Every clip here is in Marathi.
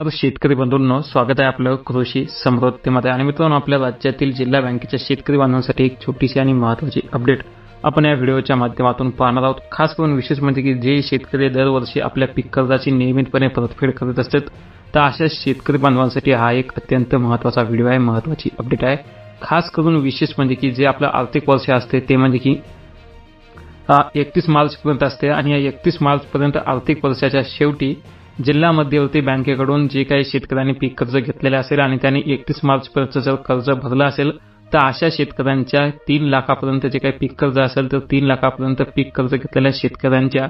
तर शेतकरी बंधूंनो स्वागत आहे आपलं कृषी समृद्धीमध्ये. आणि मित्रांनो आपल्या राज्यातील जिल्हा बँकेच्या शेतकरी बांधवांसाठी एक छोटीशी आणि महत्त्वाची अपडेट आपण या व्हिडिओच्या माध्यमातून पाहणार आहोत. खास करून विशेष म्हणजे की जे शेतकरी दरवर्षी आपल्या पीक कर्जाची नियमितपणे परतफेड करत असतात तर अशा शेतकरी बांधवांसाठी हा एक अत्यंत महत्त्वाचा व्हिडिओ आहे महत्त्वाची अपडेट आहे. खास करून विशेष म्हणजे की जे आपलं आर्थिक वर्ष असते ते म्हणजे की एकतीस मार्चपर्यंत असते. आणि या एकतीस मार्चपर्यंत आर्थिक वर्षाच्या शेवटी जिल्हा मध्यवर्ती बँकेकडून जे काही शेतकऱ्यांनी पीक कर्ज घेतलेले असेल आणि त्यांनी एकतीस मार्चपर्यंत जर कर्ज भरलं असेल तर अशा शेतकऱ्यांच्या तीन लाखापर्यंत जे काही पीक कर्ज असेल तर तीन लाखापर्यंत पीक कर्ज घेतलेल्या शेतकऱ्यांच्या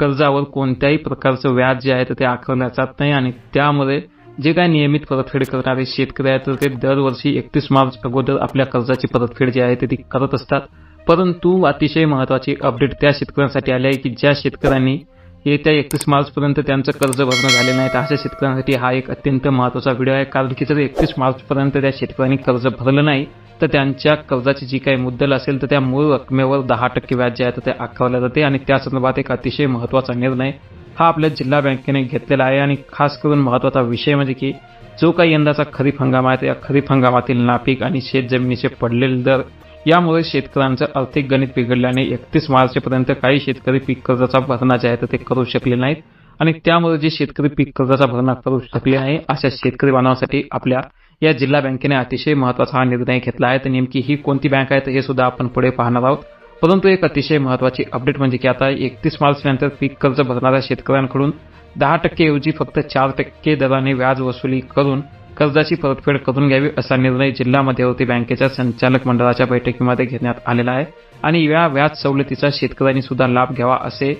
कर्जावर कोणत्याही प्रकारचं व्याज जे आहे तर ते आकारल्या जात नाही आणि त्यामुळे जे काही नियमित परतफेड करणारे शेतकरी आहेत तर ते दरवर्षी एकतीस मार्च अगोदर आपल्या कर्जाची परतफेड जी आहे ते ती करत असतात. परंतु अतिशय महत्वाची अपडेट त्या शेतकऱ्यांसाठी आली आहे की ज्या शेतकऱ्यांनी येत्या एकतीस मार्चपर्यंत त्यांचं कर्ज भरणं झाले नाही तर अशा शेतकऱ्यांसाठी हा एक अत्यंत महत्त्वाचा व्हिडिओ आहे. कारण की जर एकतीस मार्चपर्यंत त्या शेतकऱ्यांनी कर्ज भरलं नाही तर त्यांच्या कर्जाची जी काही मुद्दल असेल तर त्या मूळ रकमेवर दहा टक्के व्याज जे आहे तर ते आकारले जाते. आणि त्या संदर्भात एक अतिशय महत्त्वाचा निर्णय हा आपल्या जिल्हा बँकेने घेतलेला आहे. आणि खास करून महत्त्वाचा विषय म्हणजे की जो काही यंदाचा खरीप हंगाम आहे त्या खरीप हंगामातील नापीक आणि शेतजमिनीचे पडलेले दर यामुळे शेतकऱ्यांचं आर्थिक गणित बिघडल्याने एकतीस मार्चपर्यंत काही शेतकरी पीक कर्जाचा भरणा जे आहे तर ते करू शकले नाहीत. आणि त्यामुळे जे शेतकरी पीक कर्जाचा भरणा करू शकले नाही अशा शेतकरी बांधवांसाठी आपल्या या जिल्हा बँकेने अतिशय महत्त्वाचा हा निर्णय घेतला आहे. तर नेमकी ही कोणती बँक आहे तर हे सुद्धा आपण पुढे पाहणार आहोत. परंतु एक अतिशय महत्वाची अपडेट म्हणजे की आता एकतीस मार्च नंतर पीक कर्ज भरणाऱ्या शेतकऱ्यांकडून दहा टक्केऐवजी फक्त चार टक्के दराने व्याज वसुली करून कर्जाची परतफेड करून घ्यावी असा निर्णय जिल्हा मध्यवर्ती बँकेच्या संचालक मंडळाच्या बैठकीमध्ये घेण्यात आलेला आहे. आणि या व्याज सवलतीचा शेतकऱ्यांनी सुद्धा लाभ घ्यावा असे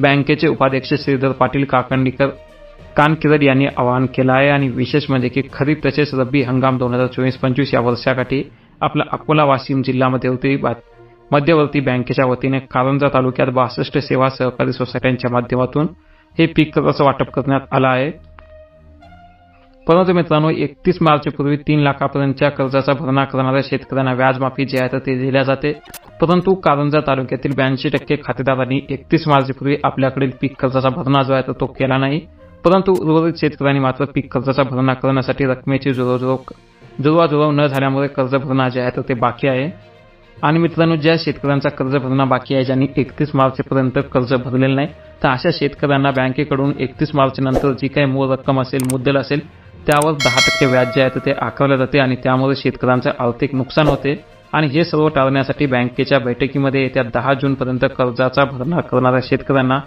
बँकेचे उपाध्यक्ष श्रीधर पाटील काकंडीकर कानकिरड यांनी आवाहन केलं आहे. आणि विशेष म्हणजे की खरीप तसेच रब्बी हंगाम दोन हजार चोवीस पंचवीस या वर्षासाठी आपला अकोला वाशिम जिल्हा मध्यवर्ती मध्यवर्ती बँकेच्या वतीने कारंजा तालुक्यात बासष्ट सेवा सहकारी सोसायट्यांच्या माध्यमातून हे पीक कर्जाचं वाटप करण्यात आलं आहे. परंतु मित्रांनो एकतीस मार्चपूर्वी तीन लाखापर्यंतच्या कर्जाचा भरणा करणाऱ्या शेतकऱ्यांना व्याजमाफी जी आहे तर ते दिल्या जाते. परंतु कारंजा तालुक्यातील ब्याऐंशी टक्के खातेदारांनी एकतीस मार्चपूर्वी आपल्याकडील पीक कर्जाचा भरणा जो आहे तर तो केला नाही. परंतु उर्वरित शेतकऱ्यांनी मात्र पीक कर्जाचा भरणा करण्यासाठी रकमेची जुळवजुळव जुळवाजुळव न झाल्यामुळे कर्ज भरणा जे आहे तर ते बाकी आहे. आणि मित्रांनो ज्या शेतकऱ्यांचा कर्ज भरणा बाकी आहे ज्यांनी एकतीस मार्चपर्यंत कर्ज भरलेलं नाही तर अशा शेतकऱ्यांना बँकेकडून एकतीस मार्च नंतर जी काही मूळ रक्कम असेल मुद्दल असेल त्यावर दहा टक्के व्याज जे आहे तर ते आकारले जाते आणि त्यामुळे शेतकऱ्यांचं आर्थिक नुकसान होते. आणि हे सर्व टाळण्यासाठी बँकेच्या बैठकीमध्ये येत्या दहा जूनपर्यंत कर्जाचा भरणा करणाऱ्या शेतकऱ्यांना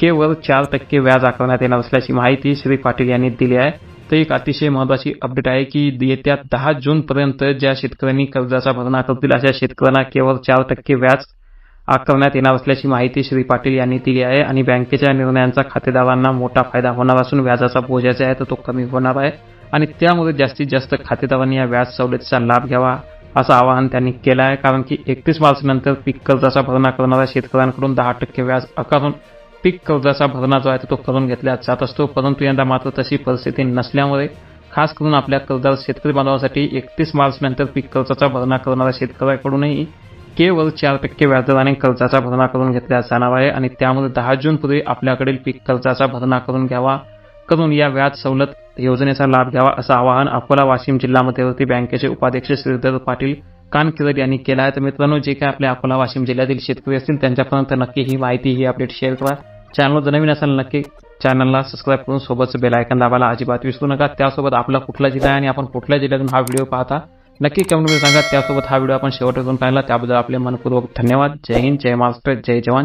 केवळ चार टक्के व्याज आकारण्यात येणार असल्याची माहिती श्री पाटील यांनी दिली आहे. तर एक अतिशय महत्वाची अपडेट आहे की येत्या दहा जूनपर्यंत ज्या शेतकऱ्यांनी कर्जाचा भरणा करतील अशा शेतकऱ्यांना केवळ चार टक्के व्याज आकारण्यात येणार असल्याची माहिती श्री पाटील यांनी दिली आहे आणि बँकेच्या निर्णयांचा खातेदारांना मोठा फायदा होणार असून व्याजाचा बोजा जे आहे तो कमी होणार आहे आणि त्यामुळे जास्तीत जास्त खातेदारांनी या व्याज सवलतीचा लाभ घ्यावा असं आवाहन त्यांनी केलं आहे. कारण की एकतीस मार्चनंतर पीक कर्जाचा भरणा करणाऱ्या शेतकऱ्यांकडून दहा टक्के व्याज आकारून पीक कर्जाचा भरणा जो आहे तो करून घेतला जात असतो. परंतु यंदा मात्र तशी परिस्थिती नसल्यामुळे खास करून आपल्या कर्जदार शेतकरी बांधवासाठी एकतीस मार्चनंतर पीक कर्जाचा भरणा करणाऱ्या शेतकऱ्यांकडूनही केवळ चार टक्के व्याजदराने कर्जाचा भरणा करून घेतला जाणार आहे आणि त्यामुळे दहा जून पूर्वी आपल्याकडील पीक कर्जाचा भरणा करून घ्यावा करून या व्याज सवलत योजनेचा लाभ घ्यावा असं आवाहन अकोला वाशिम जिल्हा मध्यवर्ती बँकेचे उपाध्यक्ष श्रीधर पाटील कानकिरड यांनी केलं आहे. तर मित्रांनो जे काही आपल्या अकोला वाशिम जिल्ह्यातील शेतकरी असतील त्यांच्यापर्यंत नक्की ही माहिती ही अपडेट शेअर करा. चॅनल जर नवीन असेल नक्की चॅनलला सबस्क्राईब करून सोबतच बेल आयकन दाबायला अजिबात विसरू नका. त्यासोबत आपला कुठला जिल्हा आहे आणि आपण कुठल्या जिल्ह्यातून हा व्हिडिओ पाहता नक्की कमेंटमध्ये सांगा. त्यासोबत हा व्हिडिओ आपण शेवटपर्यंत पाहिला. त्याबद्दल आपले मनपूर्वक धन्यवाद. जय हिंद जय महाराष्ट्र जय जवान